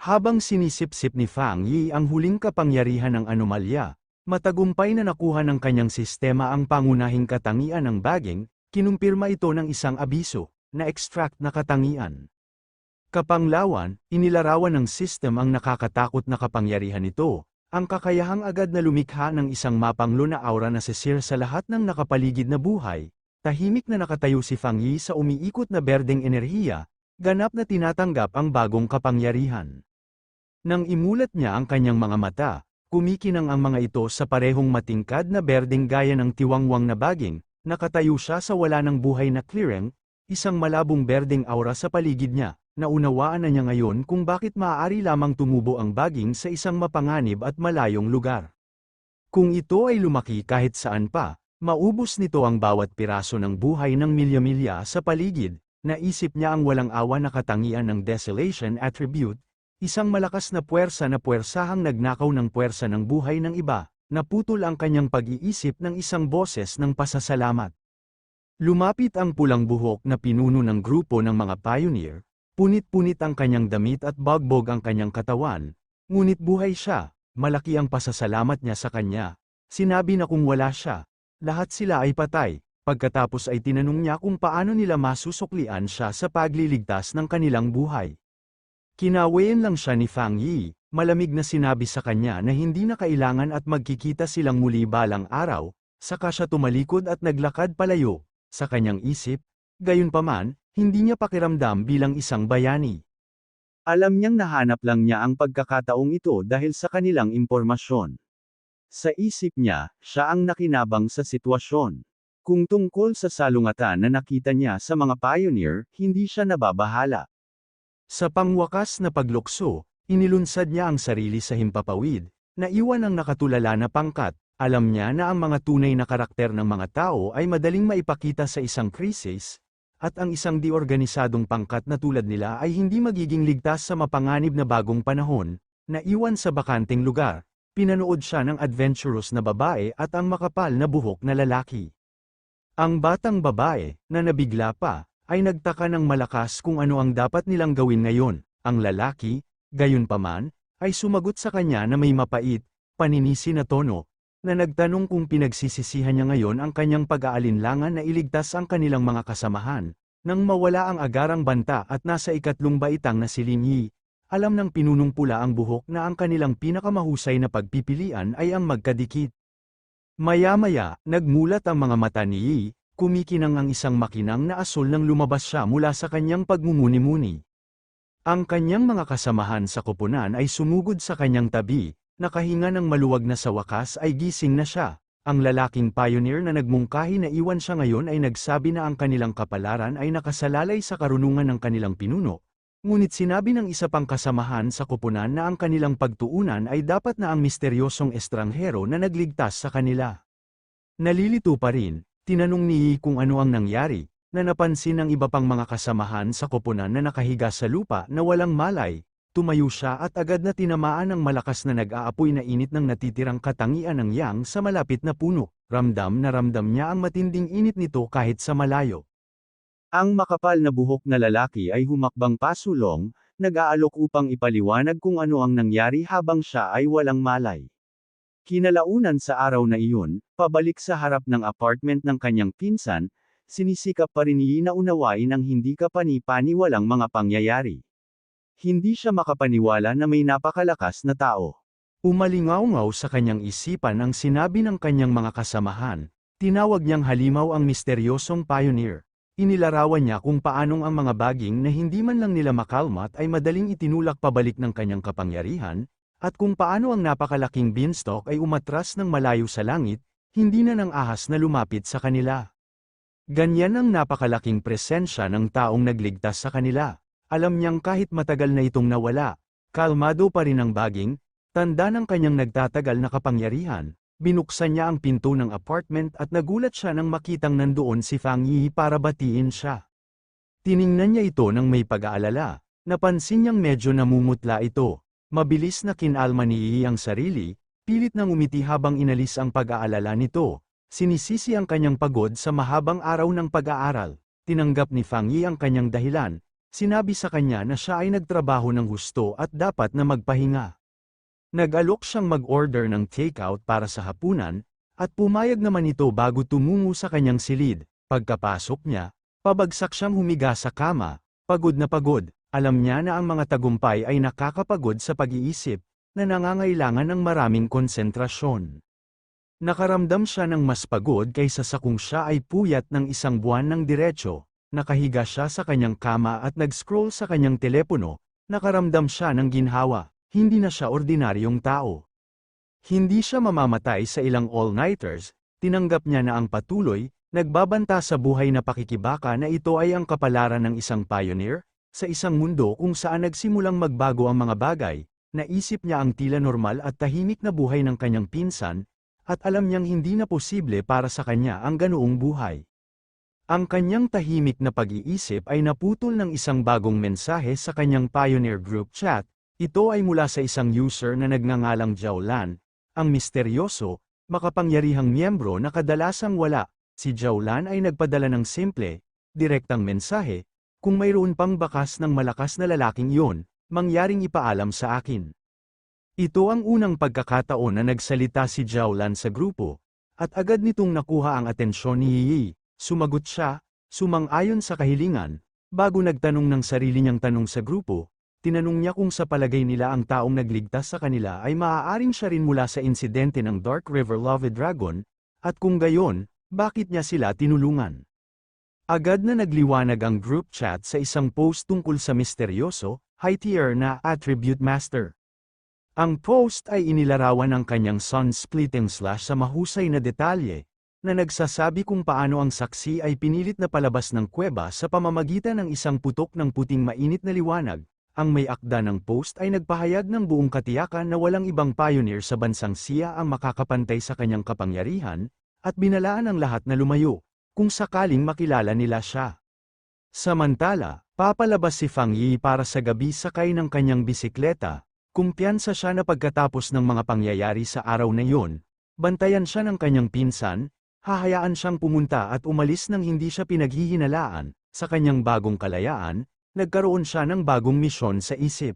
Habang sinisip-sip ni Fang Yi ang huling kapangyarihan ng anomalya, matagumpay na nakuha ng kanyang sistema ang pangunahing katangian ng baging, kinumpirma ito ng isang abiso, na extract na katangian. Kapanglawan, inilarawan ng system ang nakakatakot na kapangyarihan nito, ang kakayahang agad na lumikha ng isang mapanglo na aura na sisir sa lahat ng nakapaligid na buhay, tahimik na nakatayo si Fang Yi sa umiikot na berdeng enerhiya, ganap na tinatanggap ang bagong kapangyarihan. Nang imulat niya ang kanyang mga mata, kumikinang ang mga ito sa parehong matingkad na berdeng gaya ng tiwangwang na baging, nakatayo siya sa wala ng buhay na clearing, isang malabong berdeng aura sa paligid niya, naunawaan na niya ngayon kung bakit maaari lamang tumubo ang baging sa isang mapanganib at malayong lugar. Kung ito ay lumaki kahit saan pa, maubos nito ang bawat piraso ng buhay ng milya-milya sa paligid, naisip niya ang walang awa na katangian ng desolation attribute, isang malakas na puwersa na puwersahang nagnakaw ng puwersa ng buhay ng iba, naputol ang kanyang pag-iisip ng isang boses ng pasasalamat. Lumapit ang pulang buhok na pinuno ng grupo ng mga pioneer, punit-punit ang kanyang damit at bagbog ang kanyang katawan, ngunit buhay siya, malaki ang pasasalamat niya sa kanya. Sinabi na kung wala siya, lahat sila ay patay, pagkatapos ay tinanong niya kung paano nila masusuklian siya sa pagliligtas ng kanilang buhay. Kinawayan lang siya ni Fang Yi, malamig na sinabi sa kanya na hindi na kailangan at magkikita silang muli balang araw, saka siya tumalikod at naglakad palayo, sa kanyang isip, gayunpaman, hindi niya pakiramdam bilang isang bayani. Alam niyang nahanap lang niya ang pagkakataong ito dahil sa kanilang impormasyon. Sa isip niya, siya ang nakinabang sa sitwasyon. Kung tungkol sa salungatan na nakita niya sa mga pioneer, hindi siya nababahala. Sa pangwakas na paglukso, inilunsad niya ang sarili sa himpapawid, naiwan ang nakatulala na pangkat, alam niya na ang mga tunay na karakter ng mga tao ay madaling maipakita sa isang krisis, at ang isang diorganisadong pangkat na tulad nila ay hindi magiging ligtas sa mapanganib na bagong panahon, naiwan sa bakanting lugar, pinanood siya ng adventurous na babae at ang makapal na buhok na lalaki. Ang batang babae, na nabigla pa, ay nagtaka ng malakas kung ano ang dapat nilang gawin ngayon, ang lalaki, gayunpaman, ay sumagot sa kanya na may mapait, paninisi na tono, na nagtanong kung pinagsisisihan niya ngayon ang kanyang pag-aalinlangan na iligtas ang kanilang mga kasamahan, nang mawala ang agarang banta at nasa ikatlong baitang na si Ling Yi, alam ng pinunong pula ang buhok na ang kanilang pinakamahusay na pagpipilian ay ang magkadikit. Maya-maya, nagmulat ang mga mata ni Yi, kumikinang ang isang makinang na asul nang lumabas siya mula sa kanyang pagmumuni-muni. Ang kanyang mga kasamahan sa koponan ay sumugod sa kanyang tabi, nakahinga ng maluwag na sa wakas ay gising na siya. Ang lalaking pioneer na nagmungkahi na iwan siya ngayon ay nagsabi na ang kanilang kapalaran ay nakasalalay sa karunungan ng kanilang pinuno. Ngunit sinabi ng isa pang kasamahan sa koponan na ang kanilang pagtuunan ay dapat na ang misteryosong estranghero na nagligtas sa kanila. Nalilito pa rin, tinanong ni Yi kung ano ang nangyari, na napansin ng iba pang mga kasamahan sa koponan na nakahiga sa lupa na walang malay, tumayo siya at agad na tinamaan ng malakas na nag-aapoy na init ng natitirang katangian ng yang sa malapit na puno, ramdam na ramdam niya ang matinding init nito kahit sa malayo. Ang makapal na buhok na lalaki ay humakbang pasulong, nag-aalok upang ipaliwanag kung ano ang nangyari habang siya ay walang malay. Kinalaunan sa araw na iyon, pabalik sa harap ng apartment ng kanyang pinsan, sinisikap pa rin niya na unawain ang hindi kapani-pani walang mga pangyayari. Hindi siya makapaniwala na may napakalakas na tao. Umalingaw-ngaw sa kanyang isipan ang sinabi ng kanyang mga kasamahan, tinawag niyang halimaw ang misteryosong pioneer. Inilarawan niya kung paanong ang mga baging na hindi man lang nila makalmat ay madaling itinulak pabalik ng kanyang kapangyarihan, at kung paano ang napakalaking beanstalk ay umatras ng malayo sa langit, hindi na ng ahas na lumapit sa kanila. Ganyan ang napakalaking presensya ng taong nagligtas sa kanila. Alam niyang kahit matagal na itong nawala, kalmado pa rin ang baging, tanda ng kanyang nagtatagal na kapangyarihan, binuksan niya ang pinto ng apartment at nagulat siya nang makitang nandoon si Fang Yi para batiin siya. Tiningnan niya ito ng may pag-aalala, napansin niyang medyo namumutla ito, mabilis na kinalma ni Yi ang sarili, pilit nang umiti habang inalis ang pag-aalala nito, sinisisi ang kanyang pagod sa mahabang araw ng pag-aaral, tinanggap ni Fang Yi ang kanyang dahilan, sinabi sa kanya na siya ay nagtrabaho ng gusto at dapat na magpahinga. Nag-alok siyang mag-order ng takeout para sa hapunan, at pumayag naman ito bago tumungo sa kanyang silid. Pagkapasok niya, pabagsak siyang humiga sa kama, pagod na pagod, alam niya na ang mga tagumpay ay nakakapagod sa pag-iisip, na nangangailangan ng maraming konsentrasyon. Nakaramdam siya ng mas pagod kaysa sa kung siya ay puyat ng isang buwan ng diretsyo, nakahiga siya sa kanyang kama at nag-scroll sa kanyang telepono, nakaramdam siya ng ginhawa, hindi na siya ordinaryong tao. Hindi siya mamamatay sa ilang all-nighters, tinanggap niya na ang patuloy, nagbabanta sa buhay na pakikibaka na ito ay ang kapalaran ng isang pioneer, sa isang mundo kung saan nagsimulang magbago ang mga bagay, naisip niya ang tila normal at tahimik na buhay ng kanyang pinsan, at alam niyang hindi na posible para sa kanya ang ganoong buhay. Ang kanyang tahimik na pag-iisip ay naputol ng isang bagong mensahe sa kanyang Pioneer Group chat, ito ay mula sa isang user na nagngangalang Jaulan, ang misteryoso, makapangyarihang miyembro na kadalasang wala. Si Jaulan ay nagpadala ng simple, direktang mensahe, kung mayroon pang bakas ng malakas na lalaking iyon, mangyaring ipaalam sa akin. Ito ang unang pagkakataon na nagsalita si Jaulan sa grupo, at agad nitong nakuha ang atensyon ni Yi. Sumagot siya, sumang-ayon sa kahilingan, bago nagtanong ng sarili niyang tanong sa grupo, Tinanong niya kung sa palagay nila ang taong nagligtas sa kanila ay maaaring siya rin mula sa insidente ng Dark River Love Dragon, at kung gayon, bakit niya sila tinulungan? Agad na nagliwanag ang group chat sa isang post tungkol sa misteryoso, high-tier na Attribute Master. Ang post ay inilarawan ng kanyang sun-splitting slash sa mahusay na detalye, na nagsasabi kung paano ang saksi ay pinilit na palabas ng kuweba sa pamamagitan ng isang putok ng puting mainit na liwanag, ang may akda ng post ay nagpahayag ng buong katiyakan na walang ibang pioneer sa bansang siya ang makakapantay sa kanyang kapangyarihan, at binalaan ang lahat na lumayo, kung sakaling makilala nila siya. Samantala, papalabas si Fang Yi para sa gabi sakay ng kanyang bisikleta, kumpiyansa siya na pagkatapos ng mga pangyayari sa araw na iyon, bantayan siya ng kanyang pinsan, hahayaan siyang pumunta at umalis nang hindi siya pinaghihinalaan, sa kanyang bagong kalayaan, nagkaroon siya ng bagong misyon sa isip.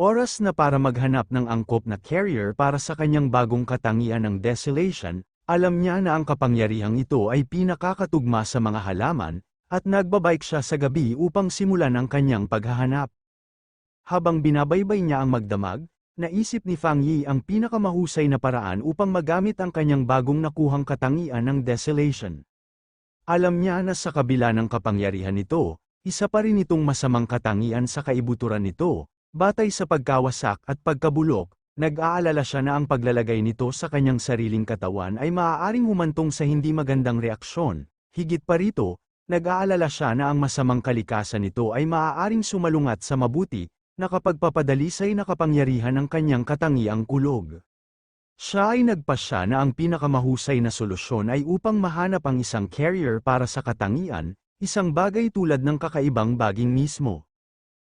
Oras na para maghanap ng angkop na carrier para sa kanyang bagong katangian ng desolation, alam niya na ang kapangyarihang ito ay pinakakatugma sa mga halaman, at nagbabike siya sa gabi upang simulan ang kanyang paghahanap. Habang binabaybay niya ang magdamag, naisip ni Fang Yi ang pinakamahusay na paraan upang magamit ang kanyang bagong nakuhang katangian ng desolation. Alam niya na sa kabila ng kapangyarihan nito, isa pa rin itong masamang katangian sa kaibuturan nito, batay sa pagkawasak at pagkabulok, nag-aalala siya na ang paglalagay nito sa kanyang sariling katawan ay maaaring humantong sa hindi magandang reaksyon. Higit pa rito, nag-aalala siya na ang masamang kalikasan nito ay maaaring sumalungat sa mabuti, na kapag papadalisay na kapangyarihan ng kanyang katangiang kulog. Siya ay nagpasya na ang pinakamahusay na solusyon ay upang mahanap ang isang carrier para sa katangian, Isang bagay tulad ng kakaibang baging mismo.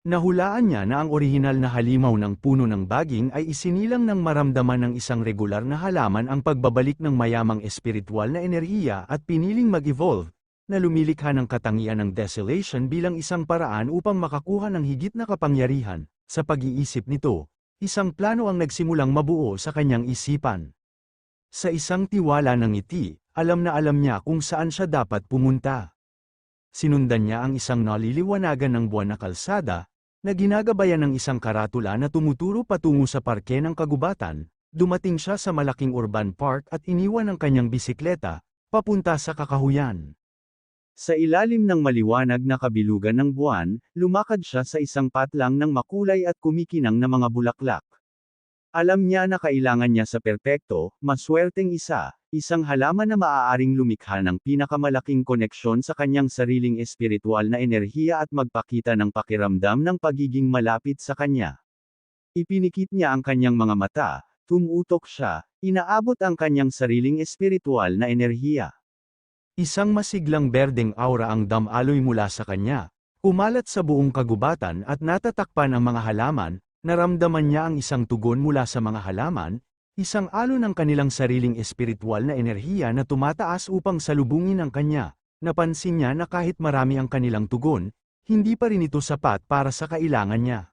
Nahulaan niya na ang orihinal na halimaw ng puno ng baging ay isinilang ng maramdaman ng isang regular na halaman ang pagbabalik ng mayamang espiritual na enerhiya at piniling mag-evolve, na lumilikha ng katangian ng desolation bilang isang paraan upang makakuha ng higit na kapangyarihan. Sa pag-iisip nito, isang plano ang nagsimulang mabuo sa kanyang isipan. Sa isang tiwala ng ngiti, alam na alam niya kung saan siya dapat pumunta sinundan niya ang isang naliliwanagan ng buwan na kalsada, na ginagabayan ng isang karatula na tumuturo patungo sa parke ng kagubatan, dumating siya sa malaking urban park at iniwan ang kanyang bisikleta, papunta sa kakahuyan. Sa ilalim ng maliwanag na kabilugan ng buwan, lumakad siya sa isang patlang ng makulay at kumikinang na mga bulaklak. Alam niya na kailangan niya sa perpekto, maswerteng isa, isang halaman na maaaring lumikha ng pinakamalaking koneksyon sa kanyang sariling espiritual na enerhiya at magpakita ng pakiramdam ng pagiging malapit sa kanya. Ipinikit niya ang kanyang mga mata, tumutok siya, inaabot ang kanyang sariling espiritual na enerhiya. Isang masiglang berdeng aura ang damaloy mula sa kanya, kumalat sa buong kagubatan at natatakpan ang mga halaman, Naramdaman niya ang isang tugon mula sa mga halaman, isang alon ng kanilang sariling espiritual na enerhiya na tumataas upang salubungin ang kanya. Napansin niya na kahit marami ang kanilang tugon, hindi pa rin ito sapat para sa kailangan niya.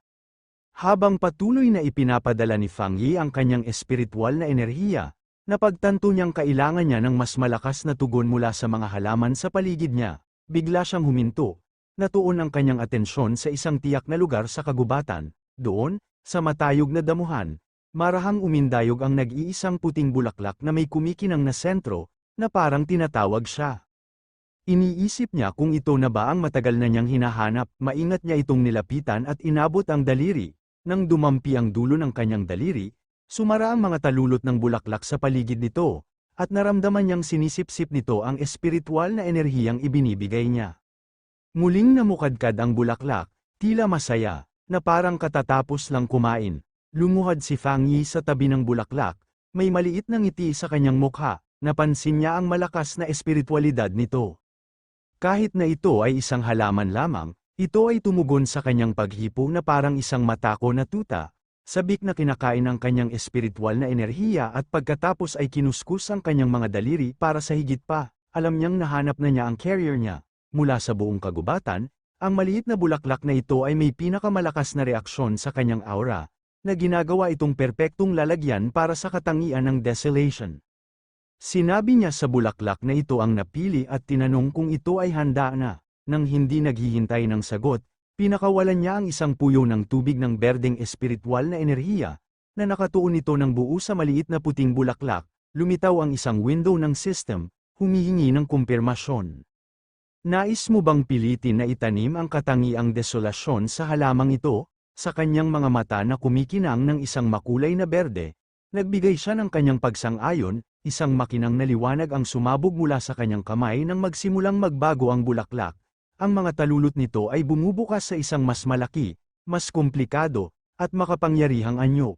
Habang patuloy na ipinapadala ni Fang Yi ang kanyang espiritual na enerhiya, napagtanto niyang kailangan niya ng mas malakas na tugon mula sa mga halaman sa paligid niya, bigla siyang huminto, natuon ang kanyang atensyon sa isang tiyak na lugar sa kagubatan, doon, sa matayog na damuhan, marahang umindayog ang nag-iisang puting bulaklak na may kumikinang na sentro, na parang tinatawag siya. Iniisip niya kung ito na ba ang matagal na niyang hinahanap, maingat niya itong nilapitan at inabot ang daliri, nang dumampi ang dulo ng kanyang daliri, sumara ang mga talulot ng bulaklak sa paligid nito, at naramdaman niyang sinisip-sip nito ang espiritual na enerhiyang ibinibigay niya. Muling namukadkad ang bulaklak, tila masaya, na parang katatapos lang kumain. Lumuhad si Fang Yi sa tabi ng bulaklak, may maliit na ngiti sa kanyang mukha, napansin niya ang malakas na espiritualidad nito. Kahit na ito ay isang halaman lamang, ito ay tumugon sa kanyang paghipo na parang isang matako na tuta, sabik na kinakain ang kanyang espiritual na enerhiya at pagkatapos ay kinuskus ang kanyang mga daliri para sa higit pa, alam niyang nahanap na niya ang carrier niya. Mula sa buong kagubatan, ang maliit na bulaklak na ito ay may pinakamalakas na reaksyon sa kanyang aura, na ginagawa itong perpektong lalagyan para sa katangian ng desolation. Sinabi niya sa bulaklak na ito ang napili at tinanong kung ito ay handa na. Nang hindi naghihintay ng sagot, pinakawalan niya ang isang puyo ng tubig ng berdeng espiritual na enerhiya, na nakatuon ito ng buo sa maliit na puting bulaklak, lumitaw ang isang window ng system, humihingi ng kumpirmasyon. Nais mo bang pilitin na itanim ang katangiang desolasyon sa halamang ito? Sa kanyang mga mata na kumikinang ng isang makulay na berde, nagbigay siya ng kanyang pagsang-ayon, isang makinang naliwanag ang sumabog mula sa kanyang kamay nang magsimulang magbago ang bulaklak. Ang mga talulot nito ay bumubukas sa isang mas malaki, mas komplikado, at makapangyarihang anyo.